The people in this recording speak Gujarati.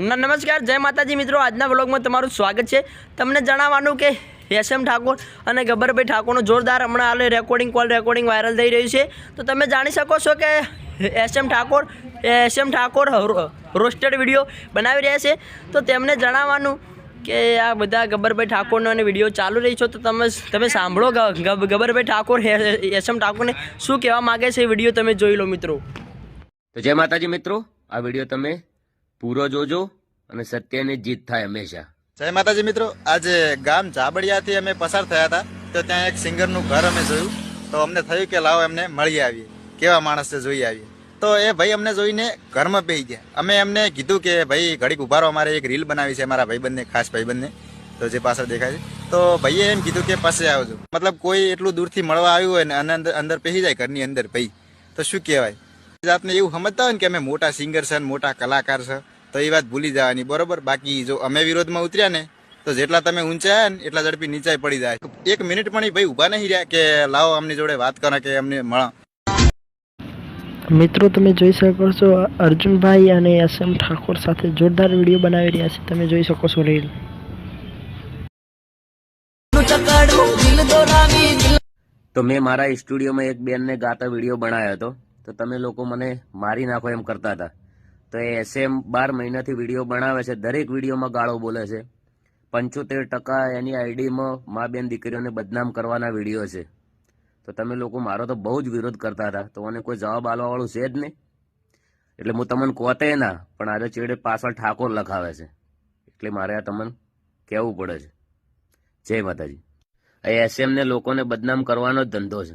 નમસ્કાર, જય માતાજી મિત્રો. આજના વ્લોગમાં તમારું સ્વાગત છે. તમને જણાવવાનું કે એસ એમ ઠાકોર અને ગબ્બરભાઈ ઠાકોરનું જોરદાર હમણાં હાલે રેકોર્ડિંગ કોલ રેકોર્ડિંગ વાયરલ થઈ રહ્યું છે. તો તમે જાણી શકો છો કે S M Thakor S M Thakor roasted video બનાવી રહ્યા છે. તો તેમને જણાવવાનું કે આ બધા ગબ્બરભાઈ ઠાકોરનો અને વીડિયો ચાલુ રહી છો. તો તમે તમે સાંભળો ગબ્બરભાઈ ઠાકોર એસ એમ ઠાકોરને શું કહેવા માગે છે એ વીડિયો તમે જોઈ લો મિત્રો. તો જય માતાજી મિત્રો, આ વીડિયો તમે પૂરો જોજો અને સત્યની જીત થાય હંમેશા. જય માતાજી મિત્રો, આજે ગામ જાબડિયાથી અમે પસાર થયા હતા. તો ત્યાં એક સિંગરનું ઘર અમે જોયું. તો અમને થયું કે લાવો એમને મળી આવીએ. કેવા માણસ છે જોઈ આવીએ. તો એ ભાઈ અમને જોઈને ઘરમાં બેહી ગયા. અમે એમને કીધું કે ભાઈ ઘડીક ઉભારો અમારે એક રીલ બનાવી છે મારા ભાઈબંધને, ખાસ ભાઈબંધને. તો જે પાછળ દેખાય છે. તો ભાઈએ એમ કીધું કે પાસે આવજો મતલબ કોઈ એટલું દૂરથી મળવા આવ્યું હોય ને, અને અંદર અંદર બેસી જાય ઘરની અંદર ભાઈ. તો શું કહેવાય? જાતને એવું સમજતા હોય ને કે અમે મોટા સિંગર છે મોટા કલાકાર છે. તો એ વાત ભૂલી જવાની બરોબર? બાકી જો અમે વિરોધમાં ઉતર્યા ને તો જેટલા તમે ઊંચાયા ને એટલા ઝડપી નીચાઈ પડી જાય. એક મિનિટ પણ એ ભાઈ ઊભા નહીં રહ્યા કે લાવો અમની જોડે વાત કરો કે અમને મળો. મિત્રો તમે જોઈ શકો છો અર્જુનભાઈ અને એસએમ ઠાકોર સાથે જોરદાર વીડિયો બનાવી રહ્યા છે. તમે જોઈ શકો છો રીલ. તો મેં મારા સ્ટુડિયોમાં એક બેનને ગાતા વીડિયો બનાવ્યો હતો. તો તમે લોકો મને મારી નાખો એમ કરતા હતા. તો એ એસએમ બાર મહિનાથી વીડિયો બનાવે છે, દરેક વિડીયોમાં ગાળો બોલે છે. પંચોતેર ટકા એની આઈડીમાં મા બેન દીકરીઓને બદનામ કરવાના વીડિયો છે. તો તમે લોકો, મારો તો બહુ જ વિરોધ કરતા હતા. તો મને કોઈ જવાબ આલવાવાળું છે જ નહીં. એટલે હું તમને કોતે ના, પણ આજે ચેડે પાછળ ઠાકોર લખાવે છે. એટલે મારે આ તમને કહેવું પડે છે. જય માતાજી. એ એસએમને લોકોને બદનામ કરવાનો જ ધંધો છે.